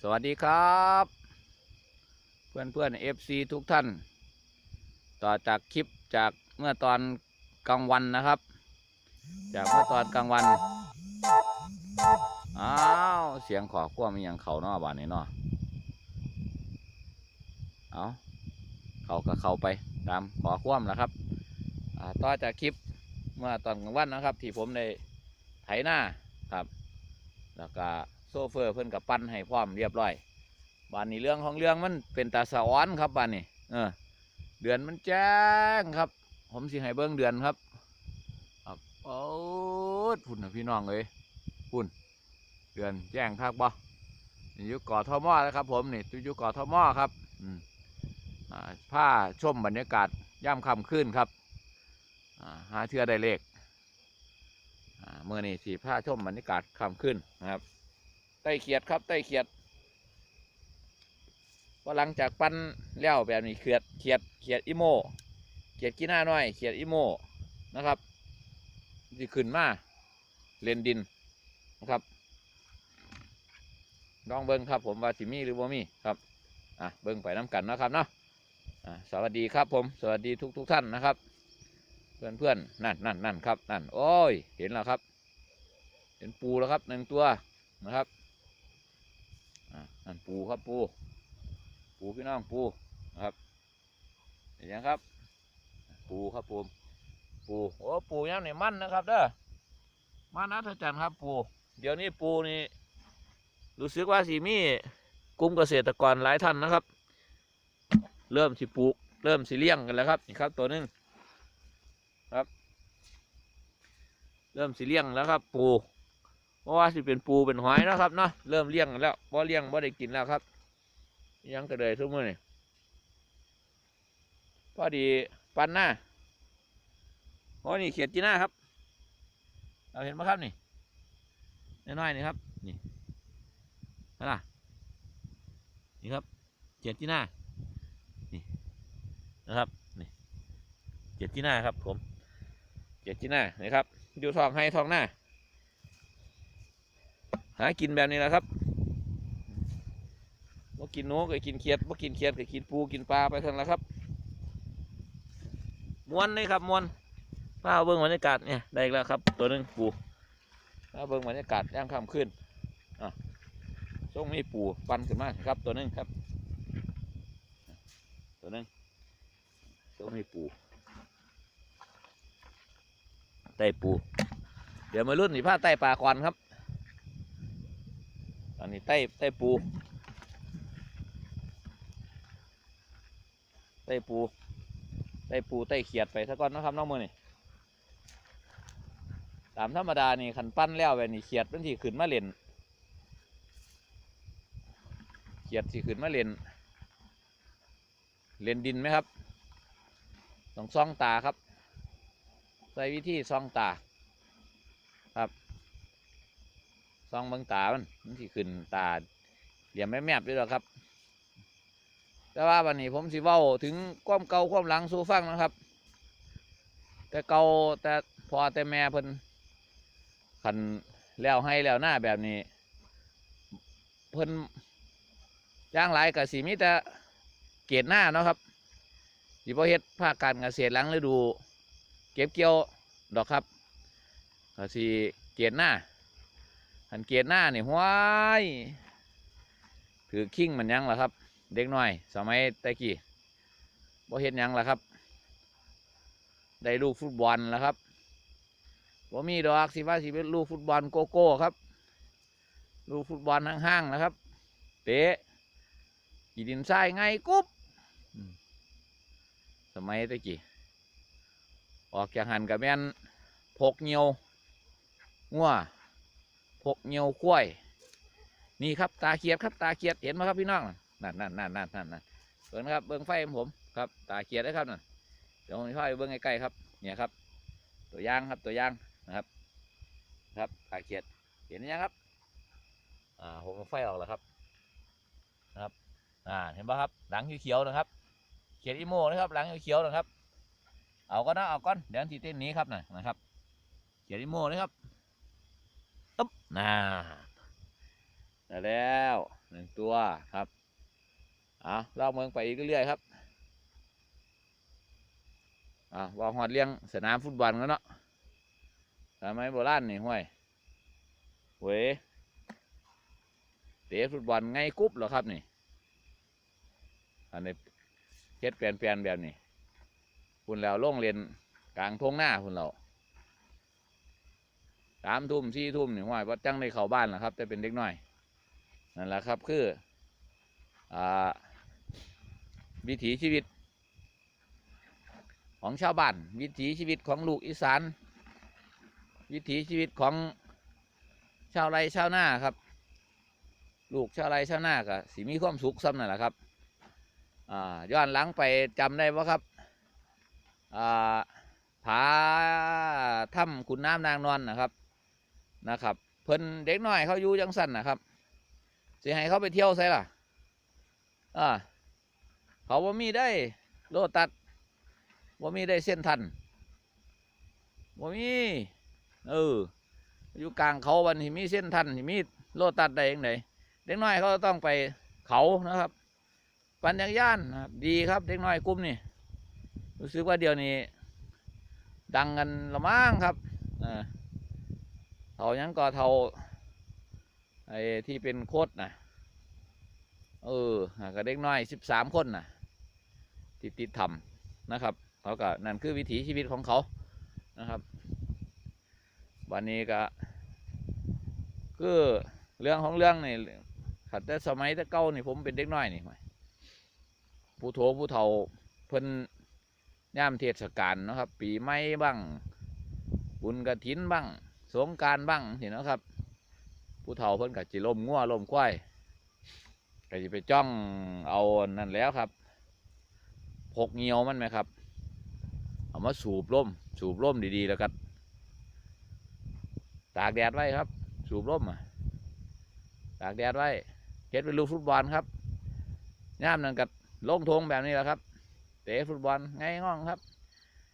สวัสดีครับ เพื่อนเพื่อนเอฟซีทุกท่าน ต่อจากคลิปจากเมื่อตอนกลางวันนะครับ จากเมื่อตอนกลางวันอ้าวเสียงขอขั้วมีอย่างเขาเนาะบ้านนี้เนาะเอาเขาก็เข้าไปตามขอความนะครับต่อจากคลิปเมื่อตอนกลางวันนะครับ ที่ผมได้ไถหน้าครับ แล้วก็โซเฟอร์เพิ่นกับปั้นให้พร้อมเรียบร้อยบ้านนี้เรื่องของเรื่องมันเป็นตาสะอ้อนครับบ้านนี้เออเดือนมันแจ้งครับ ผมสิให้เบิ้งเดือนครับครับโอ้พุ่นนะพี่น้องเอ้ยพุ่นเดือนแจ้งคักบ่นี่อยู่ก่อทอมอนะครับ ผมนี่อยู่ก่อทอมอครับอืมอ่าผ้าชมบรรยากาศย่ำค่ำขึ้นครับอ่าหาเทือได้เลข เมื่อนี้สีผ้าชมบรรยากาศคำขึ้นนะครับ ไต้เขียดครับ ไต้เขียดพอหลังจากปั้นแล้วแบบนี้เขียดเขียดเขียดอิโมเขียดกินหน้าน้อยเขียดอิโมนะครับที่ขึ้นมาเลนดินนะครับลองเบิ้งครับ ผมว่าสิมีหรือบ่มีครับอะเบิ้งไปน้ำกันนะครับเนาะอะสวัสดีครับผม สวัสดีทุกทุกๆท่านนะครับ พื่อนเพื่อนๆนั่นนั่นนั่นครับนั่นโอ้ยเห็นแล้วครับ เห็นปูแล้วครับหนึ่งตัวนะครับอ่านั่นปูครับปู ปูพี่น้องปูนะครับเห็นยังครับ ปูครับปูปูโอ้ปูยังเนี่ยมันนะครับเด้อมันนะท่าจันครับปู เดี๋ยวนี้ปูนี่รู้สึกว่าสีมีกลุ่มเกษตรกรหลายท่านนะครับ เริ่มสิปลูก เริ่มสิเลี้ยงกันแล้วครับนี่ครับตัวหนึง เริ่มสิเลี้ยงแล้วครับ ปูเพราะว่าสิเป็นปูเป็นหอยนะครับเนาะเริ่มเลี้ยงแล้วพอเลี้ยงพอได้กินแล้วครับ ยังกระเดยทุกมือนี่พอดีปันหน้าโอ้นี่เขียดจีน่าครับ เราเห็นไหมครับนี่น้อยๆนี่ครับ นี่นั่นล่ะนี่ครับเขียดจีน่านี่นะครับนี่เขียดจีน่าครับผม เจ็ดจีน่านะครับดูทองให้ทองหน้า หากินแบบนี้แหละครับว่ากินนูก็กินเขียดว่ากินเขียดก็กินปูกินปลาไปเท่านั้นละครับมวนเลยครับมวนป้าเอาเบิ้งบรรยากาศเนี่ยได้แล้วครับ ตัวหนึงปูป้าเบิ้งบรรยากาศย่างค่ำขึ้นอะช่วงนี้ปูปันขึ้นมากครับ ตัวหนึงครับ ตัวหนึงช่วงนี้ปู ไต้ปู เดี๋ยวมารุ่นนี่ผ้าไต้ปลาควันครับ ตอนนี้ไต้ไต้ปู ไต้ปู ไต้ปูไต้เขียดไปซะก่อนนะครับน้องมือนี่ตามธรรมดานี่ขันปั้นแล้วแบบนี้เขียดมันที่ขึ้นมาเล่นเขียดที่ขึ้นมาเล่นเล่นดินไหมครับต้องซ่องตาครับ ใส่วิธีซองตา ครับซองเบิงตา มันมันสิขึ้นตา เหลี่ยมแมบๆด้วยหรอกครับ แต่ว่าวันนี้ผมสิเว้าถึงความเก่าความหลังสู่ฟังนะครับ แต่เก่าแต่พอแต่แม่เพิ่นขันแล้วให้แล้วหน้าแบบนี้ เพิ่นย่างหลายกับสีมีแต่เกตหน้าเนาะครับสิบ่เฮ็ดภาคการเกษตรหลังฤดู เก็บเกี่ยวดอกครับก็สิเกียรหน้าหันเกียรหน้านี่ห้วยถือคิงมันยังล่ะครับ เด็กน้อย สมัยตะกี้บ่เห็นยังล่ะครับ ได้ลูกฟุตบอลแล้วครับบ่มีดอกสิว่าสิเป็นลูกฟุตบอลโกโก้ครับ ลูกฟุตบอลห้างๆนะครับเตะกีดินทรายไงกุ๊บสมัยตะกี้ ออกจากหันกับแม่นพกเงียวงัวพกเงียวกล้วย นี่ครับตาเขียดครับตาเขียดเห็นไหมครับพี่น้องนั่นนั่นนั่นนั่นนั่นนั่นเบิ่งครับเบิ่งไฟของผมครับ ตาเขียดนะครับนั่นเดี๋ยวผมจะพาไปเบิ่งใกล้ๆครับเนี่ยครับ ตัวย่างครับตัวย่างนะครับ ครับตาเขียดเห็นยังครับอ่าผมไฟออกแล้วครับนะครับอ่าเห็นปะครับหลังเขียวๆนะครับ เขียดอีโมนะครับหลังเขียวๆนะครับ เอาก็นะเอาก้อนเดี๋ยวที่เต้นนี้ครับนะนะครับเขียนอีโม่นะครับอึ๊บน่าได้แล้วหนึ่งตัวครับเอาเล่าเมืองไปอีกเรื่อยๆครับอ่าว่าหอดเลี้ยงสนามฟุตบอลกันเนาะสมัยโบราณนี่ห้วยเว้ยเตะฟุตบอลไงกุ๊บเหรอครับนี่อันนี้เฮ็ดเปลี่ยนเปลี่ยนๆแบบนี้ คุณแล้วลงเรียนกลางทงหน้าคุณเราสามทุ่มสี่ทุ่มหนี่ห้วยว่าจังได้เขาบ้านแล้วครับ แต่เป็นเด็กน้อยนั่นแหละครับคืออ่าวิถีชีวิต ของชาวบ้าน วิถีชีวิตของลูกอีสาน วิถีชีวิตของชาวไร่ชาวนาครับ ลูกชาวไร่ชาวนาก็สิมีความสุขซ้ำนั่นแหละครับอ่าย้อนหลังไปจำได้ว่าครับ ผาถ้ำขุนน้ำนางนวลนะครับนะครับ เพิ่นเด็กน้อยเขาอยู่จังสั้นนะครับสิให้เขาไปเที่ยวใช่ล่ะอ่าเขาว่ามีได้โลตัดว่ามีได้เส้นทันว่ามีเอออยู่กลางเขาวันที่มีเส้นทันที่มีโลตัดได้ยังไงเด็กน้อยเขาต้องไปเขานะครับ ปัญญายานดีครับ เด็กน้อยกลุ่มนี่ รู้สึกว่าเดี๋ยวนี้ ดังกันละมั้งครับอ่าเท่ายังก็เท่าไอ้ที่เป็นโคตรนะเออก็เด็กน้อยสิบสามคนนะติดติดทำนะครับเขาก็นั่นคือวิถีชีวิตของเขานะครับ วันนี้ก็คือเรื่องของเรื่องนี่ขัดแต่สมัยแต่เก่านี่ผมเป็นเด็กน้อยนี่ผู้โถผู้เฒ่าเพิ่น ย่ามเทศกาลนะครับ ปีใหม่บ้าง บุญกระถินบ้าง สงการบ้างเห็นนะครับ ผู้เฒ่าเพิ่นก็จิลมงัวลมควายก็จะไปจ้องเอานั่นแล้วครับพกเงียวมันไหมครับ เอามาสูบล่ม สูบล่มดีๆแล้วก็ตากแดดไว้ครับ สูบล่มอะตากแดดไว้เฮ็ดเป็นลูกฟุตบอลครับย่ามนั่นกัลงทงแบบนี้แหละครับ เตะฟุตบอลไงง่องครับ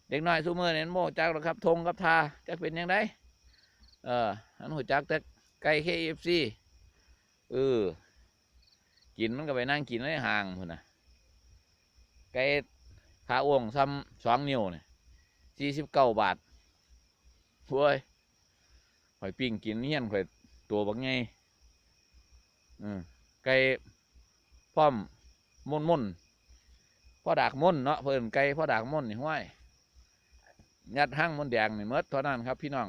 เด็กน้อยซูเมอร์เนี่ยโมจักหรอกครับทงกับทาจะเป็นยังไงเอออันหัวจักแต่ไก่เคเอฟซีเออกินมันก็ไปนั่งกินในห่างพุ่นนะไก่ขาอ้วงซ้ำสองนิ้วเนี่ยสี่สิบเก้าบาทเว้ยข่อยปิ้งกินเฮี้ยนข่อยตัวบักไงอืมไก่พร้อมม่นม่น พ่อดากม่นเนาะเพิ่นไก่พ่อดากม่นนี่ห้วยยัดห้างมนแดงนี่เมดเท่านั้นครับ พี่น้อง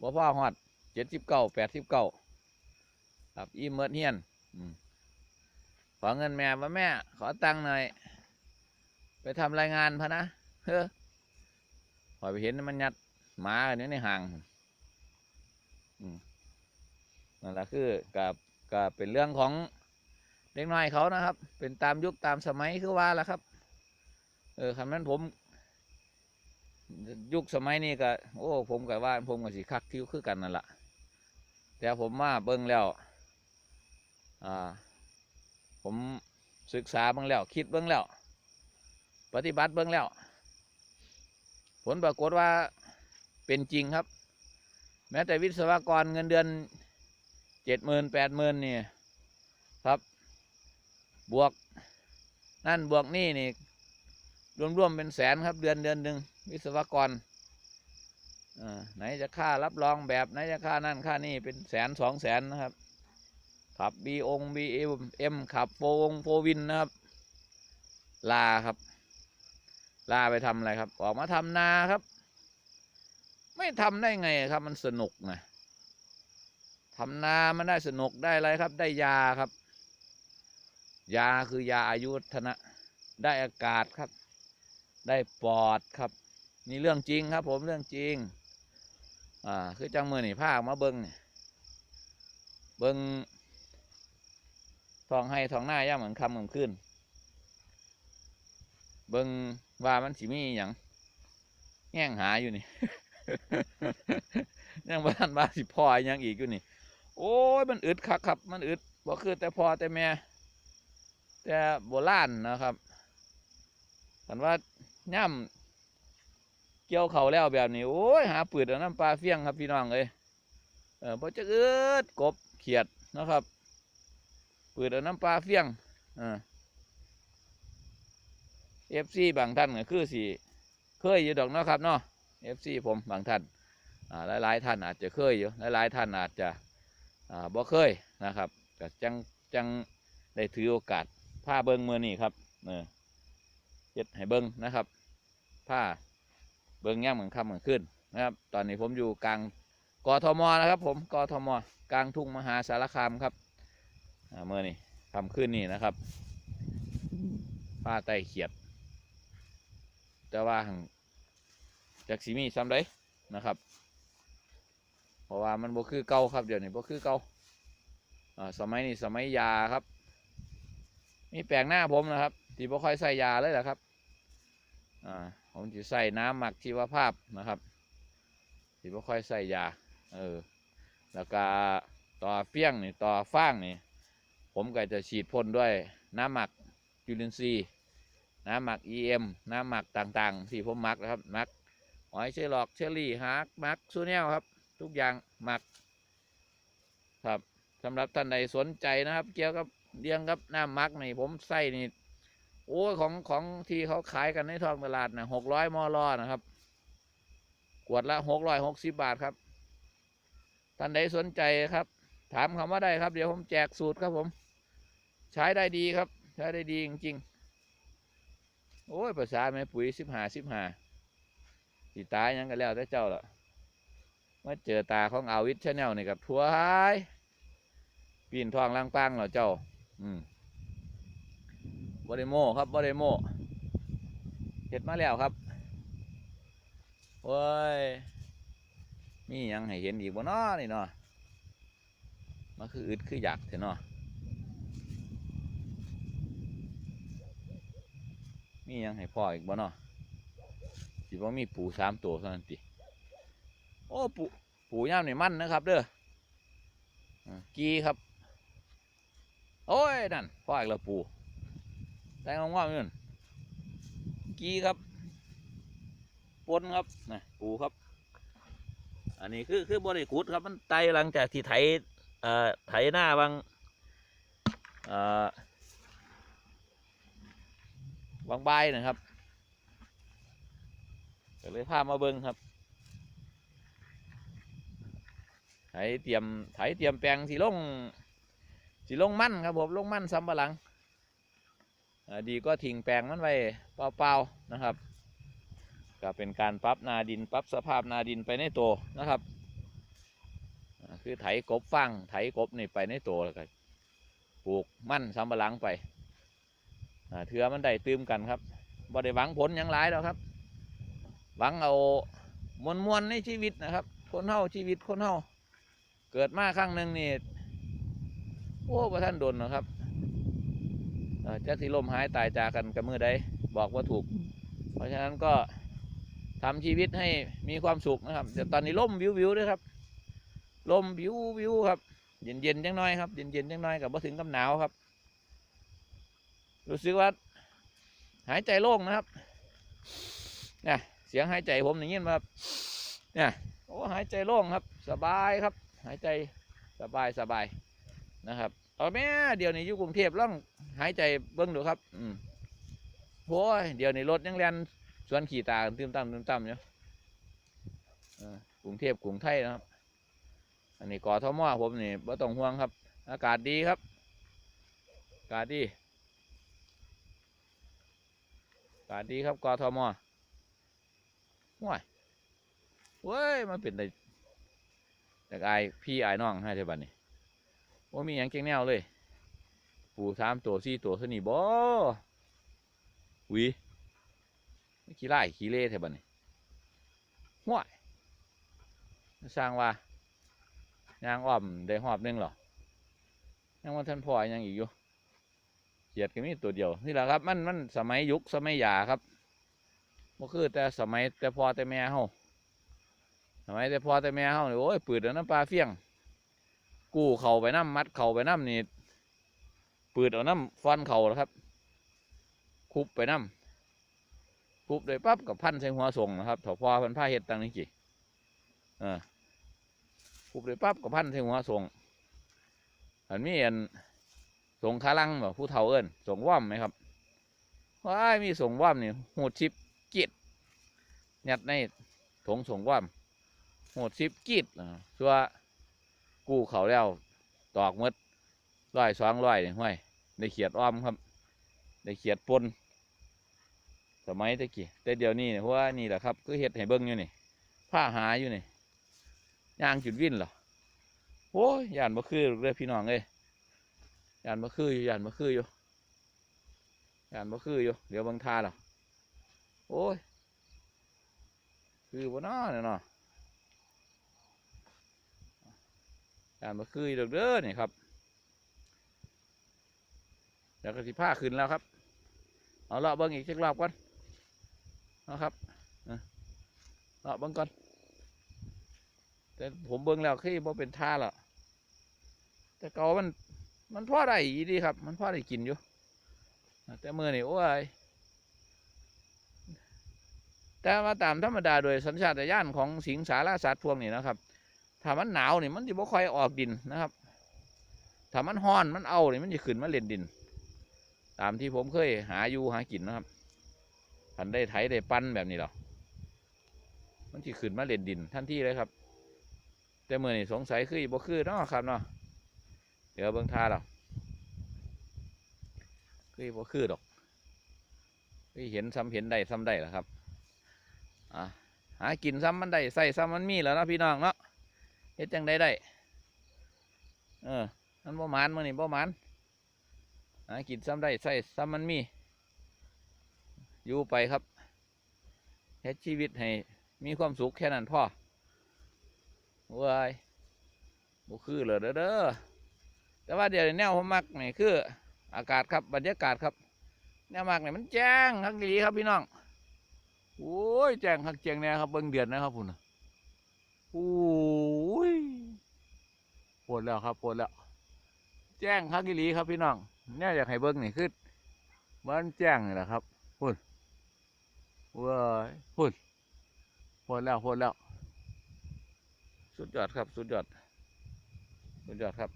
บ่พ่อฮอดเจ็ดสิบเก้าแปดสิบเก้าครับอีเมิดเฮียนอขอเงินแม่มาแม่ ขอตังค์หน่อย ไปทำรายงานพะนะเฮ้อพอไปเห็นมันยัดหมาอันนี้ในห่างนั่นแหละคือกับกับเป็นเรื่องของ เด็กน้อยเขานะครับ เป็นตามยุคตามสมัยคือว่าละครับ เออคำนั้นผม ยุคสมัยนี้ก็โอ้ ผมก็ว่าผมก็สิคักคิ้วคือกันนั่นแหละแต่ผมมาเบิ่งแล้ว อ่า ผมศึกษาเบิ่งแล้ว คิดเบิ่งแล้ว ปฏิบัติเบิ่งแล้ว ผลปรากฏว่าเป็นจริงครับ แม้แต่วิศวกรเงินเดือนเจ็ดหมื่นแปดหมื่นเนี่ครับ บวก นั่นบวกนี่นี่รวมๆเป็นแสนครับ เดือนเดือนหนึ่งวิศวกรไหนจะค่ารับรองแบบไหนจะค่านั่นค่านี่เป็นแสนสองแสนนะครับ ขับบีองบีเอ็มขับโฟงโฟวินนะครับ ลาครับ ลาไปทำอะไรครับ ออกมาทำนาครับ ไม่ทำได้ไงครับ มันสนุกนะทำนามันได้สนุกได้อะไรครับ ได้ยาครับ ยาคือยาอายุทนะ ได้อากาศครับ ได้ปอดครับ นี่เรื่องจริงครับ ผมเรื่องจริง อ่า คือจังมือนี่ภาคมาเบิงนี่เบิงทองให้ทองหน้าย่าเหมือนคำเหมือนขึ้น เบิงว่ามันสิมีอย่างแง่งหาอยู่นี่ยังบ้านบ้านสิพ่ออหยังอีกอยู่นี่ โอ้ยมันอึดคักครับ มันอึดบ่คือแต่พ่อแต่แม่ แต่โบราณนะครับกันว่าย่ำเกี่ยวเขาแล้วแบบนี้ โอ้ยหาปืดเอาน้ำปลาเฟี้ยงครับพี่น้องเอ้ยเออพอจะเอึดกบเขียดนะครับปืดเอาน้ำปลาเฟี้ยงอ่าเอฟซีบางท่านก็คือสิเคยอยู่ดอกเนาะครับเนาะเอฟซีผมบางท่านอ่าหลายๆท่านอาจจะเคยอยู่หลายๆท่านอาจจะอ่าบ่เคยนะครับก็จังจังได้ถือโอกาส ผ้าเบิ้งมือนี่ครับเออเฮ็ดให้เบิ้งนะครับผ้าเบิ้งย่ามเหมือนค่ำเหมือนขึ้นนะครับ ตอนนี้ผมอยู่กลางกทมนะครับ ผมกทมกลางทุ่งมหาสารคามครับเมื่อนี่คำขึ้นนี่นะครับผ้าไตเขียด แต่ว่าจากสีมีซ้ำได้นะครับเพราะว่ามันบ่คือเก่าครับเดี๋ยวนี้บ่คือเก่าสมัยนี้สมัยยาครับ มีแปลงหน้าผมนะครับที่บ่ค่อยใส่ยาเลยแหละครับอ่าผมจะใส่น้ำหมักชีวภาพนะครับที่บ่ค่อยใส่ยาเออแล้วก็ต่อเฟี้ยงนี่ต่อฟางนี่ผมก็จะฉีดพ่นด้วยน้ำหมักจุลินทรีย์น้ำหมัก EM น้ำหมักต่างๆ ที่ผมหมักนะครับหมักหอยเชลลอกเชอรี่ฮาร์กหมักซูเนลครับ ทุกอย่างหมักครับสำหรับท่านใดสนใจนะครับ เกี่ยวกับ เลี้ยงกับน้ำมักนี่ผมใส่นี่โอ้ของของที่เขาขายกันในท้องตลาดนะหกร้อยมอลอนะครับขวดละหกร้อยหกสิบบาทครับท่านใดสนใจครับ ถามคำว่าได้ครับ เดี๋ยวผมแจกสูตรครับผม ใช้ได้ดีครับ ใช้ได้ดีจริงๆ โอ้ยภาษาแม่ปุ๋ยสิบหาสิบหาสีตายยังกันแล้วแต่เจ้าละมาเจอตาของอาวิทชาแนลนี่กับทัวหายปีนทองล่างปังเหรอเจ้า อืมบริโมครับบริโมเห็ดมาแล้วครับโอ้ยมียังให้เห็นอีกบ่นาะนี่เนาะมันคืออึดคืออยากเถอะเนาะมียังให้พ่ออีกบ่เนาะสิบ่มีปูสามตัวเท่านั้นติโอ้ปูปูย่ามนี่มันนะครับ เด้อกีครับ โอ้ย นั่นพ่ออีกแล้วปูแตงงอมนี่นกีครับปนครับนะปูครับ อันนี้คือคือบริกุดครับมันไตหลังจากที่ไถเอ่อไถหน้าบางเอ่อบางใบนะครับก็เลยพามาเบิ้งครับไถเตรียมไถเตรียมแปลงสีลง สีลงมั่นครับผมลงมั่นซ้ำปะหลังดีก็ทิ้งแปลงมันไว้เปล่าๆนะครับก็เป็นการปรับนาดินปรับสภาพนาดินไปในตัวนะครับคือไถกบฟังไถกบนี่ไปในตัวแล้วก็ปลูกมั่นสำปะหลังไปเถือมันได้ตื้มกันครับบ่ได้หวังผลหยังหลายแล้วครับ หวังเอามวลมวลในชีวิตนะครับ คนเฮาชีวิตคนเฮาเกิดมาครั้งหนึ่งนี่ โอ้ประท่านโดนนะครับเอ่อจะที่ลมหายตายจากกันกับมือใดบอกว่าถูก เพราะฉะนั้นก็ทำชีวิตให้มีความสุขนะครับแต่ตอนนี้ล่มวิววิวด้วยครับลมวิววิวครับ เย็นเย็นๆจังน้อยครับเย็นเย็นๆจังน้อยกับบ่ถึงกับหนาวครับ รู้สึกว่า หายใจโล่งนะครับเนี่ยเสียงหายใจผมอย่างนี้มาครับเนี่ยโอ้หายใจโล่งครับ สบายครับ หายใจสบายสบาย นะครับเอาแม่เดี๋ยวนี้อยู่กรุงเทพล่องหายใจเบิ้งดูครับ อืมโอ้ยเดี๋ยวนี้รถยังเรียนสวนขี่ตาตื้มตั้มตื้มตั้มอยู่เออกรุงเทพกรุงไทยนะครับ อันนี้กอทมอผมนี่ไ่ต้องห่วงครับ อากาศดีครับ อากาศดี อากาศดีครับกอทมว้ายเว้ยมันเป็นแต่จากไอพี่ไอน้องให้เท่าบัดนี้ ว่ามีอย่างเก่งแนวเลย ปูสามตัวสี่ตัวเท่านี้บ่หวีขี้ไล่ขี้เล่แถวบ้านนี่ห่วยสร้างว่ายางอ้อมได้หอบหนึงหรอยังว่าท่านพ่อยังอีกอยู่เขียดก็มีตัวเดียว นี่แหละครับ มันมันสมัยยุคสมัยยาครับบ่คือแต่สมัยแต่พ่อแต่แม่เฮาสมัยแต่พ่อแต่แม่เฮาเนี่ยโอ้ยปืดเอาน้ำปลาเฟี้ยง กู้เข่าไปน้ำมัดเข่าไปน้ำนี่ปืดเอาน้ำฟันเข่าแล้วครับ คุบไปน้ำปุ๊บเลยปั๊บกับพันใส่หัวส่งนะครับถอพอพันผ้าเห็ดตังนี้กี่เออปุ๊บเลยปั๊บกับพันใส่หัวส่งอันมีอันสงขาลังแบ่ผู้เฒ่าเอิ้นสงว่อมไหมครับว้ายมีสงว่อมนี่หูดชิบกีดยัดในถงสงว่อมหูดชิบกีดอ่าชัว กู้เขาแล้วตอกมดร้อยสองร้อยนี่ห้วยได้เขียดอ้อมครับได้เขียดปนสมัยตะกี้แต่เดี๋ยวนี้เนี่ยเพราะว่านี่แหละครับคือเห็ดให้เบิ้งอยู่นี่ผ้าหาอยู่นี่ยางจุดวิ่นเหรอโอ้ยยานบ่คือเลยพี่น้องเอ้ยยานบ่คืออยู่ยานบ่คืออยู่ยานบ่คืออยู่เดี๋ยวบิ่งท่าหรอโอ้ยคือบ่น้อเนี่ยเนาะยาคือดอกเด้อเนี่ครับเดี๋ยวก็สิผ้าขึ้นแล้วครับ เอาเลาะเบิ้งอีกสักรอบก่อนนะครับเลาะเบิ้งก่อน แต่ผมเบิ้งแล้วคือบ่เป็นท่าหรอกแต่เกามัน มันพอได้ดีครับ มันพอได้กินอยู่ แต่มือนี่โอ้ยแต่ว่าตามธรรมดาโดยสัญชาตญาณของสิงสารสัตว์พวกนี้นะครับ ถ้ามันหนาวนี่มันจะบ่ค่อยออกดินนะครับ ถ้ามันฮ้อนมันเอานี่มันจะขึ้นมาเล่นดิน ตามที่ผมเคยหาอยู่หากินนะครับพันได้ไถได้ปั้นแบบนี้หรอมันจะขึ้นมาเล่นดินทันทีเลยครับ แต่เมื่อนี่สงสัยคือบ่คือเนาะครับเนาะเดี๋ยวเบิ่งท่าเราคือบ่คือดอกคือเห็นซ้ำเห็นได้ซ้ำได้แล้วครับอะหากินซ้ำมันได้ใส่ซ้ำมันมีแล้วเนาะพี่น้องเนาะ เฮ็ดจังได้ได้ เออ มันบ่หมานมื่อนี่บ่หมานหากินซ้ำได้ใส่ซ้ำมันมี อยู่ไปครับเฮ็ดชีวิตให้ มีความสุขแค่นั้นพ่อเว้ยบ่คือเลยเด้อเด้อแต่ว่าเดี๋ยวนี้แนวผมมักนี่คือ อากาศครับบรรยากาศครับ แนวมักนี่มันแจ้งทักดีครับพี่น้อง โอ้ยแจ้งทักแจ้งแน่ครับเบิ่งเดือนนะครับพุ่นโอ้ ดแล้วครับปวดแล้ว แจ้งคักอีหลีครับพี่น้องเนี่ยอยากให้เบิ้งนี่คือมันแจ้งนี่แหละครับพุ่นเว้ยพุ่นพดแล้วพดแล้ว สุดยอดครับ สุดยอด สุดยอดครับ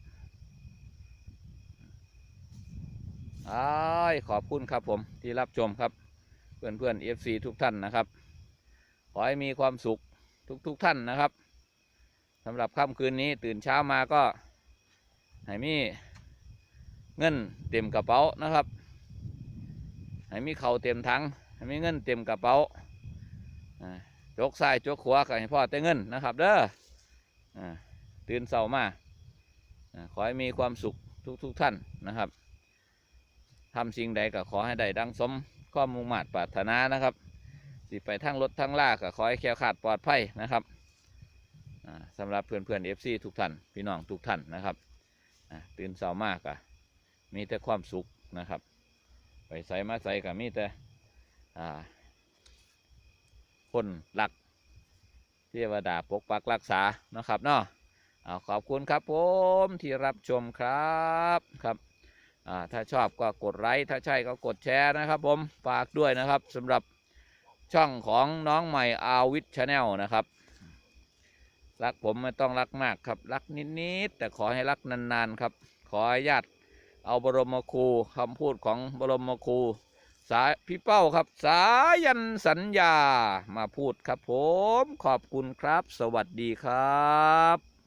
ไอ้ขอบคุณครับผมที่รับชมครับ เพื่อนเพื่อนเอฟซีทุกท่านนะครับ ขอให้มีความสุขทุกทุกๆท่านนะครับำหรับค่ำคืนนี้ตื่นเช้ามาก็ให้มีเงินเต็มกระเป๋านะครับให้มีเข่าเต็มถังให้มีเงินเต็มกระเป๋าจกซ้ายจกขวาก็ให้พ่อแต่เงินนะครับ เด้อตื่นเสามาขอให้มีความสุขทุกทุกๆท่านนะครับทำสิ่งใดก็ขอให้ได้ดังสมข้อมุ่งมาตรปรารถนานะครับสิไปทั้งรถทั้งลากก็ขอให้แคล้วคลาดปลอดภัยนะครับ สำหรับเพื่อนเพื่อนเอฟซีทุกท่านพี่น้องทุกท่านนะครับตื่นเช้ามากอะมีแต่ความสุขนะครับ ไปใส่มาใส่กับมีแต่คนหลักเทวดาปกปักรักษานะครับเนาะเอาขอบคุณครับผมที่รับชมครับครับถ้าชอบก็กดไลค์ถ้าใช่ก็กดแชร์นะครับ ผมฝากด้วยนะครับสำหรับช่องของน้องใหม่อาวิทชาแนลนะครับ รักผมไม่ต้องรักมากครับ รักนิดๆแต่ขอให้รักนานๆครับ ขอให้ญาติเอาบรมครูคำพูดของบรมครูสายพี่เป้าครับ สายันสัญญามาพูดครับผม ขอบคุณครับ สวัสดีครับ